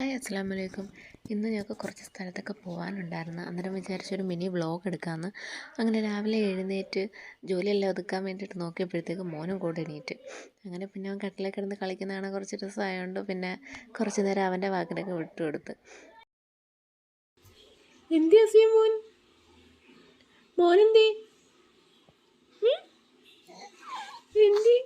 Hi അസ്സാം വലൈക്കും ഇന്ന് ഞങ്ങൾക്ക് കുറച്ച് സ്ഥലത്തൊക്കെ പോകാനുണ്ടായിരുന്നു അന്നേരം വിചാരിച്ചൊരു മിനി വ്ലോഗ് എടുക്കാമെന്ന് അങ്ങനെ രാവിലെ എഴുന്നേറ്റ് ജോലിയെല്ലാം ഒതുക്കാൻ വേണ്ടിയിട്ട് നോക്കിയപ്പോഴത്തേക്ക് മോനും കൂടെ എണീറ്റ്. അങ്ങനെ പിന്നെ അവൻ കട്ടിലേക്ക് കിടന്ന് കളിക്കുന്നതാണ് കുറച്ച് രസമായതുകൊണ്ട് പിന്നെ കുറച്ച് നേരം അവന്റെ വാക്കിനൊക്കെ വിട്ടു കൊടുത്ത് എന്തി അസിയ മോൻ? മോനെന്തി എന്തി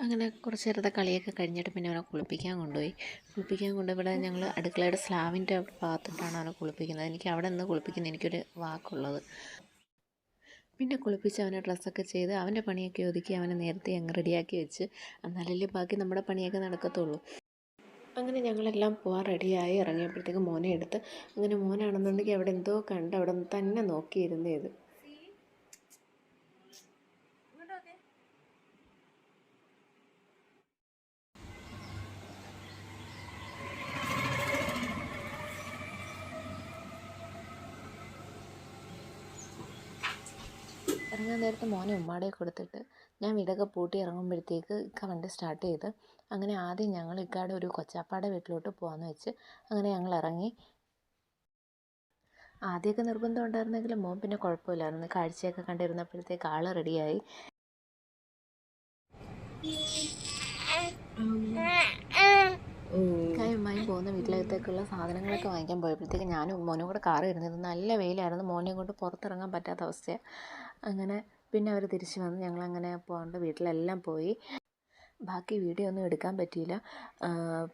അങ്ങനെ കുറച്ച് നേരത്തെ കളിയൊക്കെ കഴിഞ്ഞിട്ട് പിന്നെ അവനെ കുളിപ്പിക്കാൻ കൊണ്ടുപോയി. കുളിപ്പിക്കാൻ കൊണ്ടുപോയി ഞങ്ങൾ അടുക്കളയുടെ സ്ലാവിന്റെ ഭാഗത്തിട്ടാണ് അവനെ കുളിപ്പിക്കുന്നത്. എനിക്ക് അവിടെ നിന്ന് കുളിപ്പിക്കുന്ന എനിക്കൊരു വാക്കുള്ളത്. പിന്നെ കുളിപ്പിച്ച് അവനെ ഡ്രസ്സൊക്കെ ചെയ്ത് അവന്റെ പണിയൊക്കെ ഒതുക്കി അവനെ നേരത്തെ അങ്ങ് റെഡിയാക്കി വെച്ച്. എന്നാലല്ലേ ബാക്കി നമ്മുടെ പണിയൊക്കെ നടക്കത്തുള്ളൂ. അങ്ങനെ ഞങ്ങളെല്ലാം പോകാൻ റെഡിയായി. ഇറങ്ങിയപ്പോഴത്തേക്ക് മോനെ എടുത്ത് അങ്ങനെ മോനാണെന്നുണ്ടെങ്കിൽ അവിടെ എന്തോ കണ്ട് അവിടെ തന്നെ നോക്കിയിരുന്നേ ഇറങ്ങാൻ നേരത്ത് മോനെ ഉമ്മാടെ കൊടുത്തിട്ട് ഞാൻ വീടൊക്കെ പൂട്ടി ഇറങ്ങുമ്പോഴത്തേക്ക് ഇക്ക വണ്ടി സ്റ്റാർട്ട് ചെയ്ത് അങ്ങനെ ആദ്യം ഞങ്ങൾ ഇക്കാടെ ഒരു കൊച്ചാപ്പാടെ വീട്ടിലോട്ട് പോകാമെന്ന് വെച്ച് അങ്ങനെ ഞങ്ങൾ ഇറങ്ങി. ആദ്യമൊക്കെ നിർബന്ധം ഉണ്ടായിരുന്നെങ്കിലും മോൻ പിന്നെ കുഴപ്പമില്ലായിരുന്നു. കാഴ്ചയൊക്കെ കണ്ടിരുന്നപ്പോഴത്തേക്ക് ആൾ റെഡിയായി ഉമ്മയും പോകുന്ന വീട്ടിലത്തേക്കുള്ള സാധനങ്ങളൊക്കെ വാങ്ങിക്കാൻ പോയപ്പോഴത്തേക്ക് ഞാനും മോനും കൂടെ കാറ് ഇരുന്നത് നല്ല വെയിലായിരുന്നു. മോനെയും കൊണ്ട് പുറത്തിറങ്ങാൻ പറ്റാത്ത അവസ്ഥയാണ് അങ്ങനെ പിന്നെ അവർ തിരിച്ച് വന്ന് ഞങ്ങളങ്ങനെ പോകേണ്ട വീട്ടിലെല്ലാം പോയി. ബാക്കി വീഡിയോ ഒന്നും എടുക്കാൻ പറ്റിയില്ല.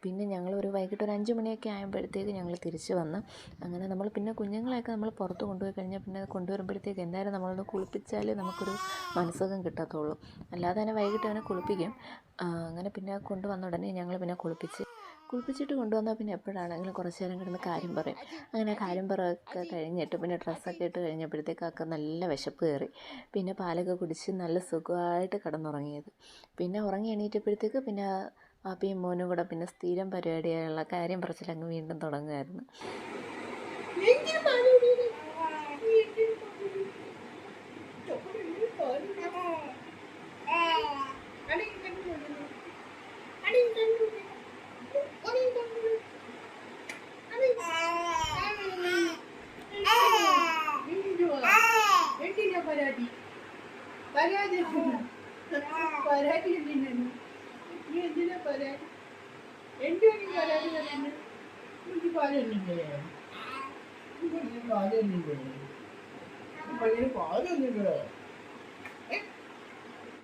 പിന്നെ ഞങ്ങൾ ഒരു വൈകിട്ട് ഒരു അഞ്ച് മണിയൊക്കെ ആയപ്പോഴത്തേക്ക് ഞങ്ങൾ തിരിച്ചു വന്ന് അങ്ങനെ നമ്മൾ പിന്നെ കുഞ്ഞുങ്ങളെയൊക്കെ നമ്മൾ പുറത്ത് കൊണ്ടുപോയി കഴിഞ്ഞാൽ പിന്നെ കൊണ്ടുവരുമ്പോഴത്തേക്ക് എന്തായാലും നമ്മളൊന്ന് കുളിപ്പിച്ചാലേ നമുക്കൊരു മനസ്സുഖം കിട്ടത്തുള്ളൂ. അല്ലാതെ തന്നെ വൈകിട്ട് അവനെ കുളിപ്പിക്കും. അങ്ങനെ പിന്നെ കൊണ്ടുവന്ന ഉടനെ ഞങ്ങൾ പിന്നെ കുളിപ്പിച്ച് കുളിപ്പിച്ചിട്ട് കൊണ്ടുവന്നാൽ പിന്നെ എപ്പോഴാണെങ്കിലും കുറച്ച് നേരം കിടന്ന് കാര്യം പറയും. അങ്ങനെ കാര്യം പറയൊക്കെ കഴിഞ്ഞിട്ട് പിന്നെ ഡ്രസ്സൊക്കെ ഇട്ട് കഴിഞ്ഞപ്പോഴത്തേക്കൊക്കെ നല്ല വിശപ്പ് കയറി. പിന്നെ പാലൊക്കെ കുടിച്ച് നല്ല സുഖമായിട്ട് കിടന്നുറങ്ങിയത്. പിന്നെ ഉറങ്ങി എണീറ്റപ്പോഴത്തേക്ക് പിന്നെ പാപ്പിയും മോനും കൂടെ പിന്നെ സ്ഥിരം പരിപാടിയായുള്ള കാര്യം പറച്ചിലങ്ങ് വീണ്ടും തുടങ്ങുമായിരുന്നു എന്തിനാ പരാതി പരാതി പരാതി എന്തിനാണ് നീ എന്തിനാ പരാതി എന്തിനാ നീ പരാതി പറയുന്നത് എനിക്ക് പാലൊന്നുമില്ലേ? എനിക്ക് പാലൊന്നുമില്ലേ? പള്ളിയിൽ പാലൊന്നുമില്ലേ?